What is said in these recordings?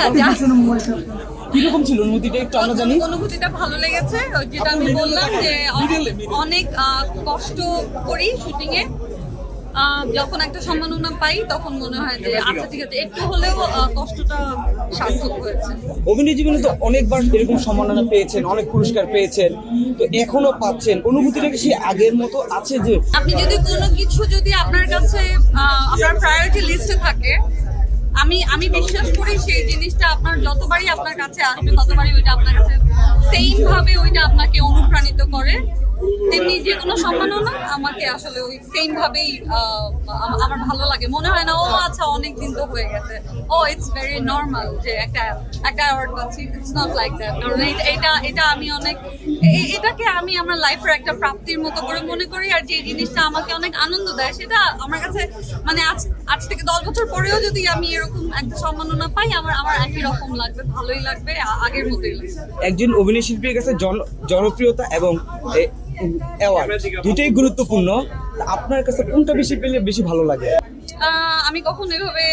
যা- কীরকম ছিল অনুভূতিটা একটু আমরা জানি? অনুভূতিটা ভালো লেগেছে যেটা আমি বললাম যে অনেক- কষ্ট করি শুটিং এ। যখন একটা সম্মাননা পাই তখন মনে হয় যে আচ্ছা ঠিক আছে একটু হলেও কষ্টটা সার্থক হয়েছে। অভিনয় জীবনে তো অনেকবার এরকম সম্মাননা পেয়েছেন অনেক পুরস্কার পেয়েছেন তো এখনও পাচ্ছেন। অনুভূতিটা কি সেই আগের মতো আছে যে আপনি যদি কোনো কিছু যদি আপনার কাছে আপনার প্রায়োরিটি লিস্টে থাকে আমি আমি বিশ্বাস করি সেই জিনিসটা আপনার যতবারই আপনার কাছে আসবে, ততবারই ওইটা আপনার কাছে সেম ভাবে ওইটা আপনাকে অনুপ্রাণিত করে। তেমনি যে কোনো সম্মাননা আমাকে আসলে ওই সেম ভাবেই আমার ভালো লাগে। মনে হয় না, ও আচ্ছা অনেক দিন তো হয়ে গেছে। ও ইটস ভেরি নর্মাল যে একটা একটা অ্যাওয়ার্ড পাচ্ছি ইটস নট লাইক দ্যাট কারণ এটা- এটা আমি অনেক এটাকে আমি আমার লাইফের একটা প্রাপ্তির মতো করে মনে করি, আর যে জিনিসটা আমাকে অনেক আনন্দ দেয়, সেটা আমার কাছে মানে আজ আজ থেকে দশ বছর পরেও যদি আমি এরকম একটা সম্মাননা পাই, আমার আমার একই রকম লাগবে, ভালোই লাগবে আগের মতোই লাগবে। একজন অভিনয় শিল্পীর কাছে জন- জনপ্রিয়তা এবং অ্যাওয়ার্ড দুটোই গুরুত্বপূর্ণ। আপনার কাছে কোনটা বেশি পেলে বেশি ভালো লাগে? আমি কখনো এভাবে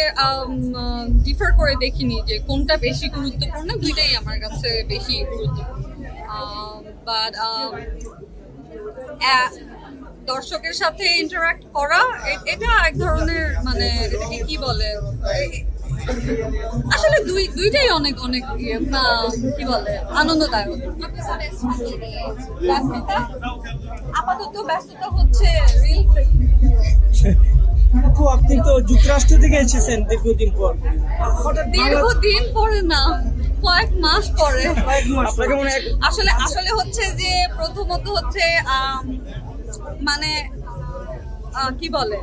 ডিফার করে দেখিনি যে কোনটা বেশি গুরুত্বপূর্ণ, দুইটাই আমার কাছে বেশি গুরুত্বপূর্ণ। বাট দর্শকের সাথে ইন্টারাক্ট করা এটা এক ধরনের মানে এটাকে কি বলে? আসলে দুই দুইটাই অনেক অনেক ইয়ে, আহ, কি বলে আনন্দদায়ক। ব্যস্ততা আপাতত ব্যস্ততা হচ্ছে রিল আপনি তো যুক্তরাষ্ট্র থেকে এসেছেন দীর্ঘদিন পর। হঠাৎ দীর্ঘদিন পরে না কয়েক মাস পরে। আসলে আসলে হচ্ছে যে প্রথমত হচ্ছে মানে কি বলে?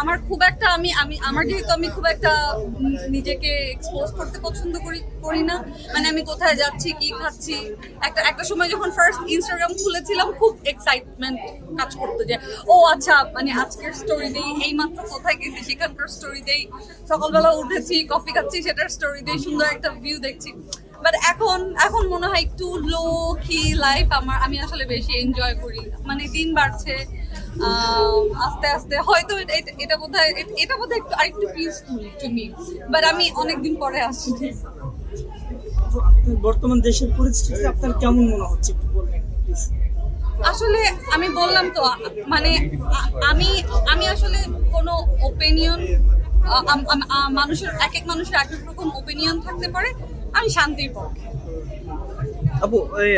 আমার খুব একটা আমি আমি আমার যেহেতু আমি খুব একটা নিজেকে এক্সপোজ করতে পছন্দ করি করি না। মানে আমি কোথায় যাচ্ছি, কি খাচ্ছি। একটা একটা সময় যখন ফার্স্ট ইনস্টাগ্রাম খুলেছিলাম, খুব এক্সাইটমেন্ট কাজ করতো যে, ও আচ্ছা মানে আজকের স্টোরি দেই, এই মাত্র কোথায় গেছি, সেখানকার স্টোরি দেই। সকালবেলা উঠেছি কফি খাচ্ছি, সেটার স্টোরি দেই, সুন্দর একটা ভিউ দেখছি। বাট এখন এখন মনে হয় একটু লো কি লাইফ আমার আমি আসলে বেশি এনজয় করি মানে দিন বাড়ছে আস্তে আস্তে হয়তো এটা- এটা- এটা বোধহয় এটা- এটা বোধহয় একটু আরেকটু পিসফুল টু মি বাট আমি অনেকদিন পরে আসছি। বর্তমান দেশের পরিস্থিতি আপনার কেমন মনে হচ্ছে? একটু বলবেন প্লিজ আসলে আমি বললাম তো মানে আমি আমি আসলে কোনো ওপিনিয়ন মানুষের এক এক মানুষের এক এক রকম ওপিনিয়ন থাকতে পারে আমি শান্তির পক্ষে। এই